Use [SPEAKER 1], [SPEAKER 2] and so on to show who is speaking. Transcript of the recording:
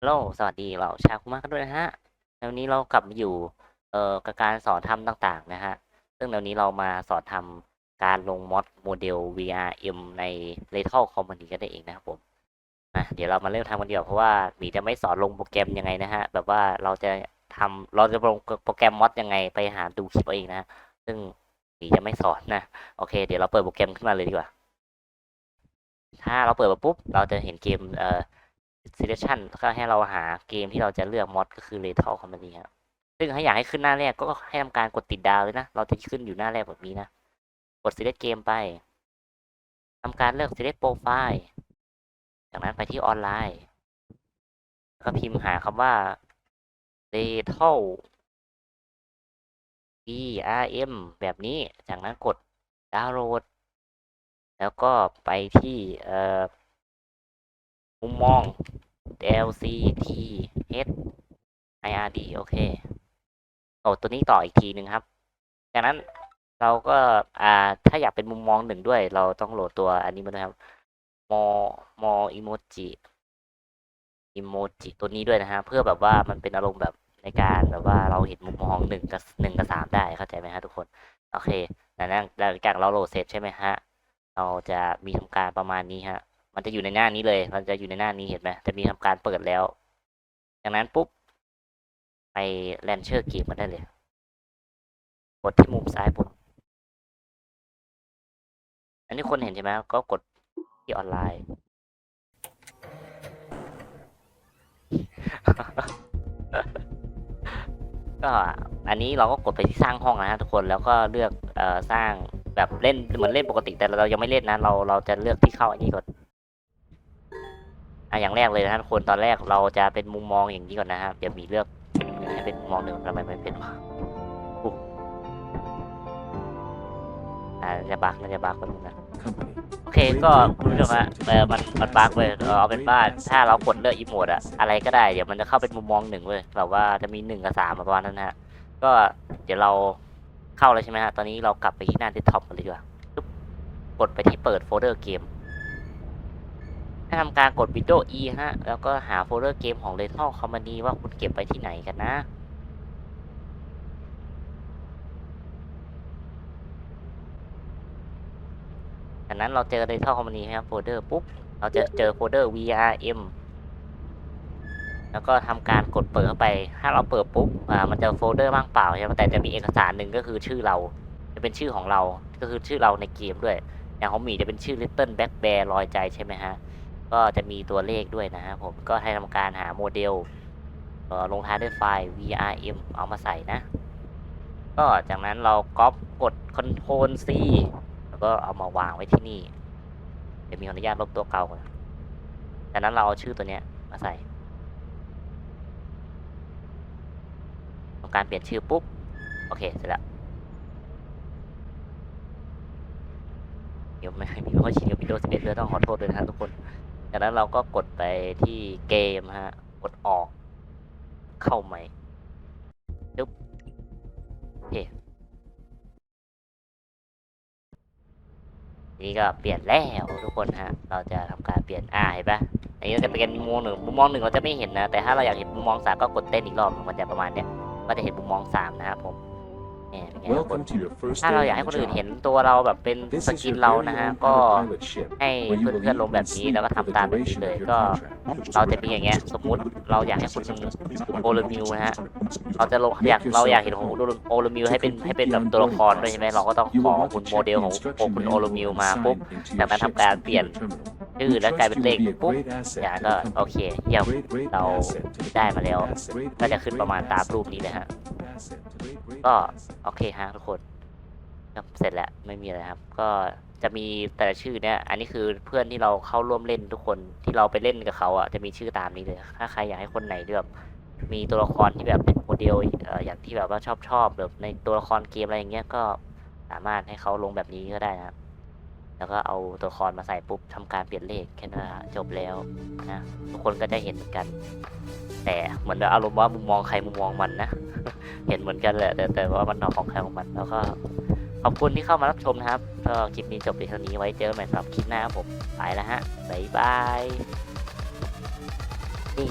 [SPEAKER 1] ฮัลโหล สวัสดีเราชาคุมากันด้วยนะฮะแล้ววันนี้เรากลับมาอยู่ เอ่อ กับการสอนทำต่างๆ นะฮะ ซึ่งเดี๋ยวนี้เรามาสอนทำการลงมอดโมเดล VRM ใน Lethal Company กันได้เองนะครับผมนะเดี๋ยวเรามาเริ่มทำกันเดียวาเพราะว่าหมีจะไม่สอนลงโปรแกรมยังไงนะฮะ แบบว่าเราจะทำเราจะลงโปรแกรมมอดยังไงไปหาดูคลิปเอาเองนะ ซึ่งหมีจะไม่สอนนะ โอเค เดี๋ยวเราเปิดโปรแกรมขึ้นมาเลยดีกว่า ถ้าเราเปิดมาปุ๊บ เราจะเห็นเกม เอ่อ selection แล้วก็ให้เราหาเกมที่เราจะเลือกมอดก็คือ Lethal Company ครับซึ่งถ้าอยากให้ขึ้นหน้าแรกก็ให้ทำการกดติดดาวเลยนะ เราจะขึ้นอยู่หน้าแรกแบบนี้นะ กด select เกมไปทำการเลือก select profile จากนั้นไปที่ออนไลน์ แล้วก็พิมพ์หาคำว่า Lethal ERM แบบนี้ จากนั้นกดดาวน์โหลด แล้วก็ไปที่เอ่อมุมมอง LCT H IRD โอเคโอ้ตัวนี้ต่ออีกทีหนึ่งครับจากนั้นเราก็อ่าถ้าอยากเป็นมุมมองหนึ่งด้วย เราต้องโหลดตัวอันนี้มาด้วยครับมอมออิโมจิอิโมจิตัวนี้ด้วยนะฮะเพื่อแบบว่ามันเป็นอารมณ์แบบในการแบบว่าเราเห็นมุมมองหนึ่งกับหนึ่งกับสามได้เข้าใจไหมฮะทุกคนโอเคจากนั้นหลังจากเราโหลดเสร็จใช่ไหมฮะเราจะมีทำการประมาณนี้ฮะ มันจะอยู่ในหน้านี้เลย มันจะอยู่ในหน้านี้เห็นไหมจะมีทำการเปิดแล้วจากนั้นปุ๊บไปแลนเชอร์เกมมาได้เลยกดที่มุมซ้ายบนอันนี้คนเห็นใช่ไหมก็กดที่ออนไลน์ก็อันนี้เราก็กดไปที่สร้างห้องนะฮะทุกคนแล้วก็เลือกเอ่อสร้างแบบเล่นเหมือนเล่นปกติแต่เรายังไม่เล่นนะเราเราจะเลือกที่เข้าอันนี้ก่อนะอย่างแรกเลยนะทุกคนตอนแรกเราจะเป็นมุมมองอย่างนี้ก่อนนะครับเดี๋ยวมีเลือกให้เป็นมุมมองหนึ่งทำไมไม่เป็นวะอุ๊ยอ่าจะบักมันจะบักคนนึงนะโอเคก็คุณผู้ชมฮะเออมันมันบักเลยเอาเป็นว่าถ้าเรากดเลือกอีโมดอะอะไรก็ได้เดี๋ยวมันจะเข้าเป็นมุมมองหนึ่งเว้ยแบบว่าจะมีหนึ่งกับสามประมาณนั้นนะฮะก็เดี๋ยวเราเข้าแล้วใช่ไหมฮะตอนนี้เรากลับไปที่หน้าเดสก์ท็อปกันเลยดีกว่ากดไปที่เปิดโฟลเดอร์เกม ทำการกด Windows E ฮะ แล้วก็หาโฟลเดอร์เกมของ Lethal Company ว่าคุณเก็บไว้ที่ไหนกันนะจากนั้นเราเจอ Lethal Company ครับโฟลเดอร์ปุ๊บ เราจะเจอโฟลเดอร์ VRM แล้วก็ทำการกดเปิดเข้าไป ถ้าเราเปิดปุ๊บ อ่า มันจะโฟลเดอร์ว่างเปล่าใช่ไหมแต่จะมีเอกสารหนึ่งก็คือชื่อเรา จะเป็นชื่อของเรา ก็คือชื่อเราในเกมด้วย อย่างของหมีจะเป็นชื่อ Little Black Bear ลอยใจใช่ไหมฮะ ก็จะมีตัวเลขด้วยนะฮะผมก็ให้ทำการหาโมเดลลงท้ายด้วยไฟล์ VRM เอามาใส่นะ ก็จากนั้นเราก๊อปกด Ctrl C แล้วก็เอามาวางไว้ที่นี่เดี๋ยวมีอนุญาตลบตัวเก่าก่อนจากนั้นเราเอาชื่อตัวเนี้ยมาใส่ทำการเปลี่ยนชื่อปุ๊บ โอเค เสร็จแล้วเดี๋ยวไม่มีข้อชินกับ Windows 11ด้วยต้องขอโทษด้วยนะทุกคน จากนั้นเราก็กดไปที่เกมฮะ กดออก เข้าใหม่ปึ๊บโอเคนี่ก็เปลี่ยนแล้วทุกคนฮะ เราจะทำการเปลี่ยนอ่าเห็นปะอันนี้จะเป็นมุมมองหนึ่งมุมมองหนึ่งเราจะไม่เห็นนะ แต่ถ้าเราอยากเห็นมุมมองสามก็กดเต้นอีกรอบมันจะประมาณเนี้ย ก็จะเห็นมุมมองสามนะครับผม
[SPEAKER 2] Welcome to your first
[SPEAKER 1] ถ้าเรา
[SPEAKER 2] day
[SPEAKER 1] อยาก
[SPEAKER 2] on
[SPEAKER 1] ให้
[SPEAKER 2] the
[SPEAKER 1] คนอื่น
[SPEAKER 2] job.
[SPEAKER 1] เห็นตัวเราแบบเป็น
[SPEAKER 2] This
[SPEAKER 1] ส
[SPEAKER 2] is
[SPEAKER 1] กิน
[SPEAKER 2] your
[SPEAKER 1] เรา
[SPEAKER 2] very
[SPEAKER 1] นะฮะ
[SPEAKER 2] own
[SPEAKER 1] ก็
[SPEAKER 2] pilot ship,
[SPEAKER 1] ให้
[SPEAKER 2] where you
[SPEAKER 1] เพื่อน
[SPEAKER 2] will
[SPEAKER 1] ๆลง
[SPEAKER 2] leave
[SPEAKER 1] แบ
[SPEAKER 2] and
[SPEAKER 1] บนี้
[SPEAKER 2] sleep
[SPEAKER 1] แล้วก็
[SPEAKER 2] for the
[SPEAKER 1] ทำตามแบบนี้
[SPEAKER 2] duration
[SPEAKER 1] เลย
[SPEAKER 2] of your
[SPEAKER 1] ก็
[SPEAKER 2] contract.
[SPEAKER 1] เราจะมีอย่างเงี้ยสมมุติเราอยากให้คุณโอลมิวนะฮะเราจะลงอยากเราอยากเห็นของโอลมิวให้เป็นให้เป็นแบบตัวละครด้วยใช่ไหมเราก็ต้อง
[SPEAKER 2] You
[SPEAKER 1] ขอ
[SPEAKER 2] will have
[SPEAKER 1] คุณ
[SPEAKER 2] to
[SPEAKER 1] โม
[SPEAKER 2] check
[SPEAKER 1] เด
[SPEAKER 2] the
[SPEAKER 1] ลของ
[SPEAKER 2] instruction
[SPEAKER 1] คุณโอล
[SPEAKER 2] manual
[SPEAKER 1] มิว
[SPEAKER 2] and
[SPEAKER 1] มา
[SPEAKER 2] sign
[SPEAKER 1] ปุ๊บ
[SPEAKER 2] into
[SPEAKER 1] จาก
[SPEAKER 2] your
[SPEAKER 1] นั้น
[SPEAKER 2] ship's
[SPEAKER 1] ทำการเปลี่ยน
[SPEAKER 2] computer terminal.
[SPEAKER 1] ชื่อ
[SPEAKER 2] We
[SPEAKER 1] แล้วกลาย
[SPEAKER 2] trust
[SPEAKER 1] เป็น
[SPEAKER 2] you
[SPEAKER 1] เล
[SPEAKER 2] will
[SPEAKER 1] ข
[SPEAKER 2] be a
[SPEAKER 1] ปุ๊บ
[SPEAKER 2] great asset
[SPEAKER 1] อย่าง
[SPEAKER 2] to
[SPEAKER 1] ก็
[SPEAKER 2] the
[SPEAKER 1] โอ
[SPEAKER 2] company.
[SPEAKER 1] เคเยี่ยม
[SPEAKER 2] Great, great
[SPEAKER 1] เรา
[SPEAKER 2] asset to the
[SPEAKER 1] ได้มาแล้ว
[SPEAKER 2] company. Asset, great,
[SPEAKER 1] ก็จะ
[SPEAKER 2] great,
[SPEAKER 1] ขึ้น
[SPEAKER 2] great
[SPEAKER 1] ประมาณตาม
[SPEAKER 2] asset
[SPEAKER 1] รูป
[SPEAKER 2] to
[SPEAKER 1] นี้
[SPEAKER 2] the
[SPEAKER 1] เลยฮะ ก็โอเคฮะทุกคนครับเสร็จแล้วไม่มีอะไรครับ ก็จะมีแต่ละชื่อเนี่ย อันนี้คือเพื่อนที่เราเข้าร่วมเล่นทุกคนที่เราไปเล่นกับเขาอะจะมีชื่อตามนี้เลย ถ้าใครอยากให้คนไหนที่แบบมีตัวละครที่แบบเป็นโมเดลเอ่อย่างที่แบบว่าชอบชอบแบบในตัวละครเกมอะไรอย่างเงี้ยก็สามารถให้เขาลงแบบนี้ก็ได้นะครับ แล้วก็เอาตัวละครมาใส่ปุ๊บทำการเปลี่ยนเลขแค่นั้นจบแล้วนะทุกคนก็จะเห็นเหมือนกัน แต่เหมือนอารมณ์ว่ามุมมองใครมุมมองมันนะ เห็นเหมือนกันแหละ แต่แต่ว่ามันหนอของใครของมัน แล้วก็ขอบคุณที่เข้ามารับชมนะครับ ก็คลิปนี้จบเพียงเท่านี้ไว้เจอกันใหม่สำหรับคลิปหน้าผม ไปแล้วฮะบ๊ายบายนี่